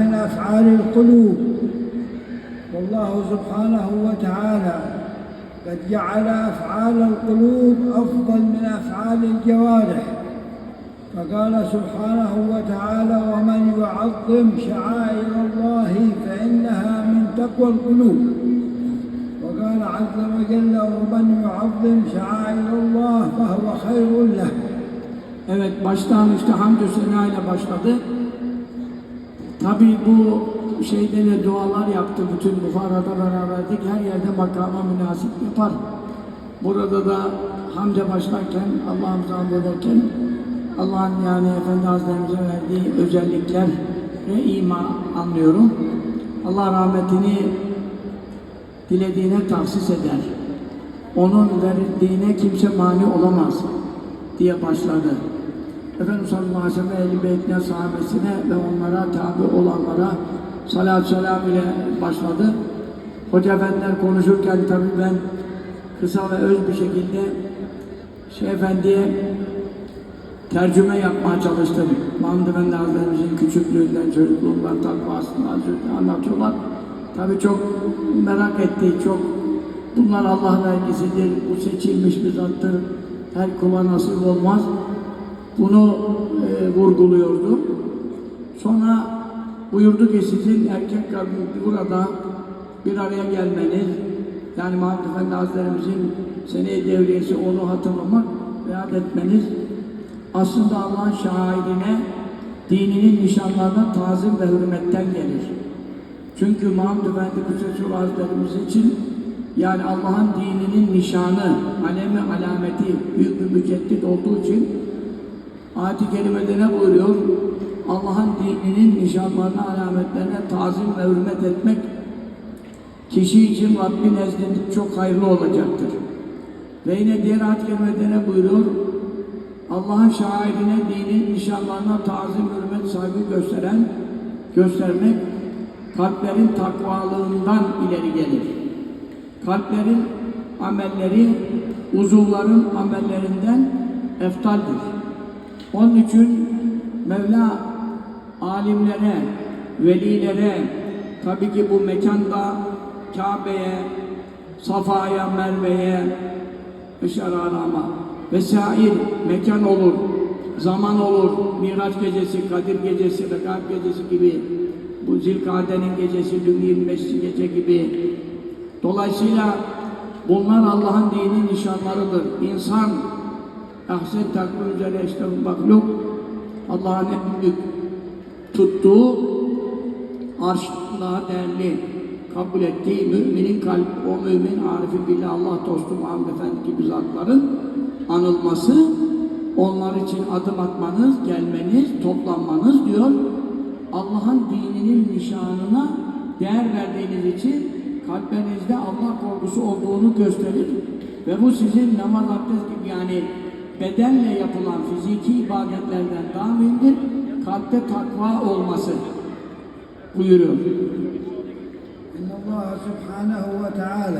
من أفعال القلوب. والله سبحانه وتعالى قد جعل أفعال القلوب أفضل من أفعال الجوارح. فقال سبحانه وتعالى ومن يعظم شعائر الله فإنها من تقوى القلوب. وقال عز وجل ومن يعظم شعائر الله فهو خير له. Evet baştan işte hamdü sena ile başladı. Tabi bu şeyde de dualar yaptı. Bütün Buhara'da beraberdik. Her yerde makama münasip yapar. Burada da hamde başlarken, Allah'ımıza hamd ederken Allah'ın yani Efendi Hazretlerimize verdiği özellikler ve iman anlıyorum. Allah rahmetini dilediğine tahsis eder. Onun verildiğine kimse mani olamaz diye başladı. Efendimiz sallallahu aleyhi ve sellem beytine, sahabesine ve onlara tabi olanlara salat selam ile başladı. Hoca efendiler konuşurken tabi ben kısa ve öz bir şekilde şey efendiye tercüme yapmaya çalıştım. Mahmud Efendi Hazretlerimizin küçüklüğünden, çocukluğundan, takvasından, zühdünden anlatıyorlar. Tabi çok merak etti, çok bunlar Allah vergisidir, bu seçilmiş bir zattır, her kula nasip olmaz. Bunu e, vurguluyordu. Sonra buyurdu ki sizin erkek kadın burada bir araya gelmeniz, yani Mahmud Efendi Hazretlerimizin seneye devriyesi onu hatırlamak ve etmeniz aslında Allah'ın şahidine dininin nişanlarına tazim ve hürmetten gelir. Çünkü Mahmud Efendi Kudüs'ü Hazretlerimiz için yani Allah'ın dininin nişanı, alemi alameti büyük bir müceddit olduğu için ayet-i kerimede ne buyuruyor? Allah'ın dininin nişanlarına, alametlerine tazim ve hürmet etmek kişi için Rabbi nezdinde çok hayırlı olacaktır. Ve yine diğer ayet-i kerimede ne buyuruyor? Allah'ın şahidine, dinin nişanlarına tazim, hürmet, saygı gösteren, göstermek kalplerin takvalığından ileri gelir. Kalplerin amelleri uzuvların amellerinden eftaldir. Onun için Mevla alimlere, velilere, tabii ki bu mekanda Kabe'ye, Safa'ya, Merve'ye, Eşararama vesair mekan olur, zaman olur, Miraç gecesi, Kadir gecesi, Rekab gecesi gibi bu Zilkade'nin gecesi, dün 25. gece gibi Dolayısıyla bunlar Allah'ın dini nişanlarıdır. İnsan ahsen takvim üzere işte mahluk Allah'ın en büyük tuttuğu arşla değerli kabul ettiği müminin kalp, o mümin arifi billah Allah dostu Muhammed Efendi gibi zatların anılması onlar için adım atmanız, gelmeniz, toplanmanız diyor. Allah'ın dininin nişanına değer verdiğiniz için kalplerinizde Allah korkusu olduğunu gösterir. Ve bu sizin namaz abdest gibi yani bedenle yapılan fiziki ibadetlerden daha mühimdir. Kalpte takva olması buyuruyor. Allah Subhanahu ve Teala